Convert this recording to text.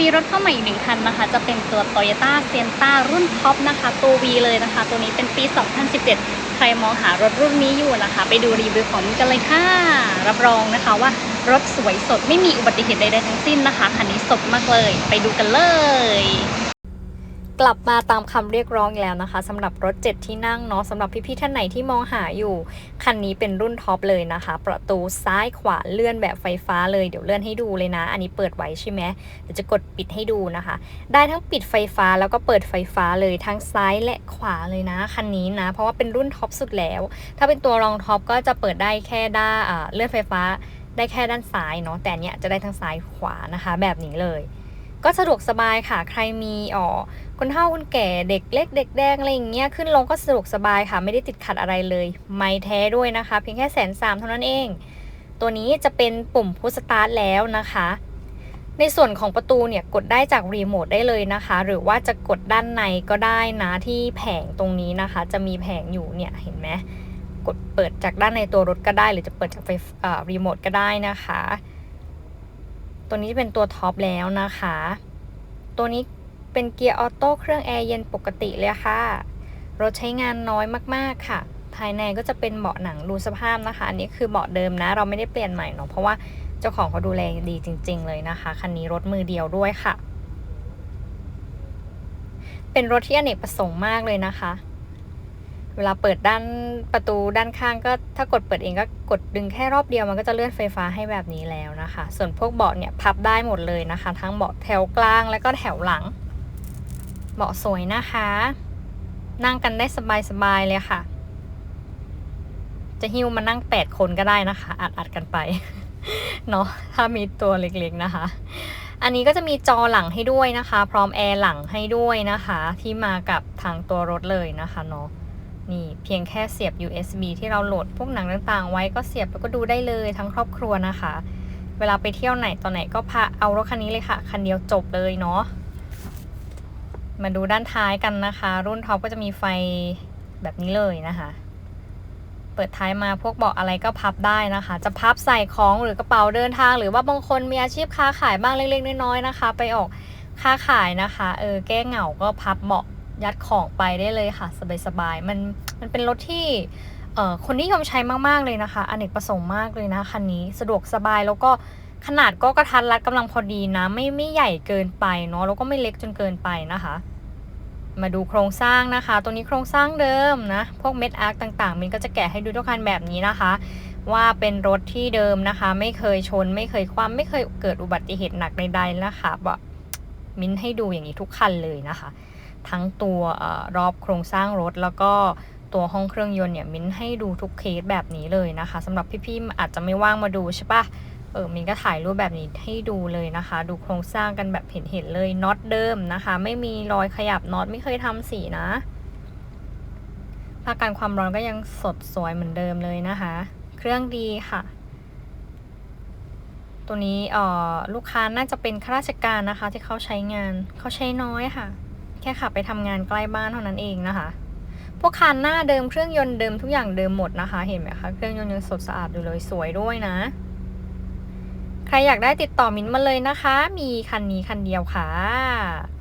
มีรถเข้ามาอีกหนึ่งคันนะคะ จะเป็นตัว Toyota s i e n t a รุ่นท็อปนะคะ ตัว V เลยนะคะ ตัวนี้เป็นปี 2017 ใครมองหารถรุ่นนี้อยู่นะคะ ไปดูรีวิวของมันกันเลยค่ะ รับรองนะคะว่ารถสวยสดไม่มีอุบัติเหตุใดๆทั้งสิ้นนะคะ คันนี้สดมากเลย ไปดูกันเลย กลับมาตามคำเรียกร้องอีกแล้วนะคะสำหรับรถ 7 ที่นั่งเนาะสำหรับพี่ๆท่านไหนที่มองหาอยู่ คันนี้เป็นรุ่นท็อปเลยนะคะ ประตูซ้ายขวาเลื่อนแบบไฟฟ้าเลยเดี๋ยวเลื่อนให้ดูเลยนะ อันนี้เปิดไว้ใช่ไหมเดี๋ยวจะกดปิดให้ดูนะคะ ได้ทั้งปิดไฟฟ้าแล้วก็เปิดไฟฟ้าเลยทั้งซ้ายและขวาเลยนะคันนี้นะ เพราะว่าเป็นรุ่นท็อปสุดแล้ว ถ้าเป็นตัวรองท็อปก็จะเปิดได้แค่ด้านอ่าเลื่อนไฟฟ้าได้แค่ด้านซ้ายเนาะแต่เนี้ยจะได้ทั้งซ้ายขวานะคะ แบบนี้เลย ก็สะดวกสบายค่ะ ใครมีอ๋อคนเฒ่าคนแก่เด็กเล็กเด็กแดงอะไรอย่างเงี้ยขึ้นลงก็สะดวกสบายค่ะ ไม่ได้ติดขัดอะไรเลย ไม่แท้ด้วยนะคะ เพียงแค่แสนสามเท่านั้นเอง ตัวนี้จะเป็นปุ่มพุชสตาร์ทแล้วนะคะ ในส่วนของประตูเนี่ยกดได้จากรีโมทได้เลยนะคะ หรือว่าจะกดด้านในก็ได้นะที่แผงตรงนี้นะคะ จะมีแผงอยู่เนี่ยเห็นไหมกดเปิดจากด้านในตัวรถก็ได้ หรือจะเปิดจากไฟรีโมทก็ได้นะคะ ตัวนี้เป็นตัวท็อปแล้วนะคะ ตัวนี้เป็นเกียร์ออโต้เครื่องแอร์เย็นปกติเลยค่ะ รถใช้งานน้อยมากๆค่ะ ภายในก็จะเป็นเบาะหนังดูสภาพนะคะ อันนี้คือเบาะเดิมนะ เราไม่ได้เปลี่ยนใหม่เนาะ เพราะว่าเจ้าของเขาดูแลดีจริง ๆ เลยนะคะ คันนี้รถมือเดียวด้วยค่ะ เป็นรถที่อเนกประสงค์มากเลยนะคะ วลาเปิดด้านประตูด้านข้างก็ถ้ากดเปิดเองก็กดดึงแค่รอบเดียวมันก็จะเลื่อนไฟฟ้าให้แบบนี้แล้วนะคะ ส่วนพวกเบาะเนี่ยพับได้หมดเลยนะคะ ทั้งเบาะแถวกลางแล้วก็แถวหลัง เบาะสวยนะคะ นั่งกันได้สบายๆเลยค่ะ จะหิ้วมานั่ง 8 คนก็ได้นะคะ อัดๆกันไปเนาะถ้ามีตัวเล็กๆนะคะ อันนี้ก็จะมีจอหลังให้ด้วยนะคะ พร้อมแอร์หลังให้ด้วยนะคะ ที่มากับทางตัวรถเลยนะคะเนาะ นี่เพียงแค่เสียบ USB ที่เราโหลดพวกหนังต่างๆ ไว้ก็เสียบแล้วก็ดูได้เลยทั้งครอบครัวนะคะ เวลาไปเที่ยวไหนตอนไหนก็พาเอารถคันนี้เลยค่ะ คันเดียวจบเลยเนาะมาดูด้านท้ายกันนะคะ รุ่นท็อปก็จะมีไฟแบบนี้เลยนะคะ เปิดท้ายมาพวกเบาะอะไรก็พับได้นะคะ จะพับใส่ของหรือกระเป๋าเดินทาง หรือว่าบางคนมีอาชีพค้าขายบ้างเล็กๆน้อยๆนะคะ ไปออกค้าขายนะคะ เออแก้เหงาก็พับเบาะ ยัดของไปได้เลยค่ะ สบายๆ มันมันเป็นรถที่คนนิยมใช้มากๆเลยนะคะอเนกประสงค์มากเลยนะคันนี้สะดวกสบายแล้วก็ขนาดก็กระทัดรัดกำลังพอดีนะ ไม่ไม่ใหญ่เกินไปเนาะแล้วก็ไม่เล็กจนเกินไปนะคะ มาดูโครงสร้างนะคะ ตัวนี้โครงสร้างเดิมนะ พวกเม็ดอาร์คต่างๆ มินก็จะแกะให้ดูทุกคันแบบนี้นะคะ ว่าเป็นรถที่เดิมนะคะ ไม่เคยชน ไม่เคยคว่ำไม่เคยเกิดอุบัติเหตุหนักใดๆนะคะแบบมินให้ดูอย่างนี้ทุกคันเลยนะคะ ทั้งตัวอรอบโครงสร้างรถ แล้วก็ตัวห้องเครื่องยนต์เนี่ยมิ้นให้ดูทุกเคสแบบนี้เลยนะคะสำหรับพี่ๆอาจจะไม่ว่างมาดูใช่ปะเออมินก็ถ่ายรูปแบบนี้ให้ดูเลยนะคะ ดูโครงสร้างกันแบบเห็นๆเลยน็อตเดิมนะคะ ไม่มีรอยขยับน็อตไม่เคยทำสีนะภาคการความร้อนก็ยังสดสวยเหมือนเดิมเลยนะคะ เครื่องดีค่ะตัวนี้ออลูกค้าน่าจะเป็นข้าราชการนะคะ ที่เขาใช้งานเขาใช้น้อยค่ะ แค่ขับไปทำงานใกล้บ้านเท่านั้นเองนะคะ พวกคันหน้าเดิมเครื่องยนต์เดิมทุกอย่างเดิมหมดนะคะ เห็นไหมคะเครื่องยนต์ยังสดสะอาดอยู่เลยสวยด้วยนะ ใครอยากได้ติดต่อมิ้นมาเลยนะคะ มีคันนี้คันเดียวค่ะ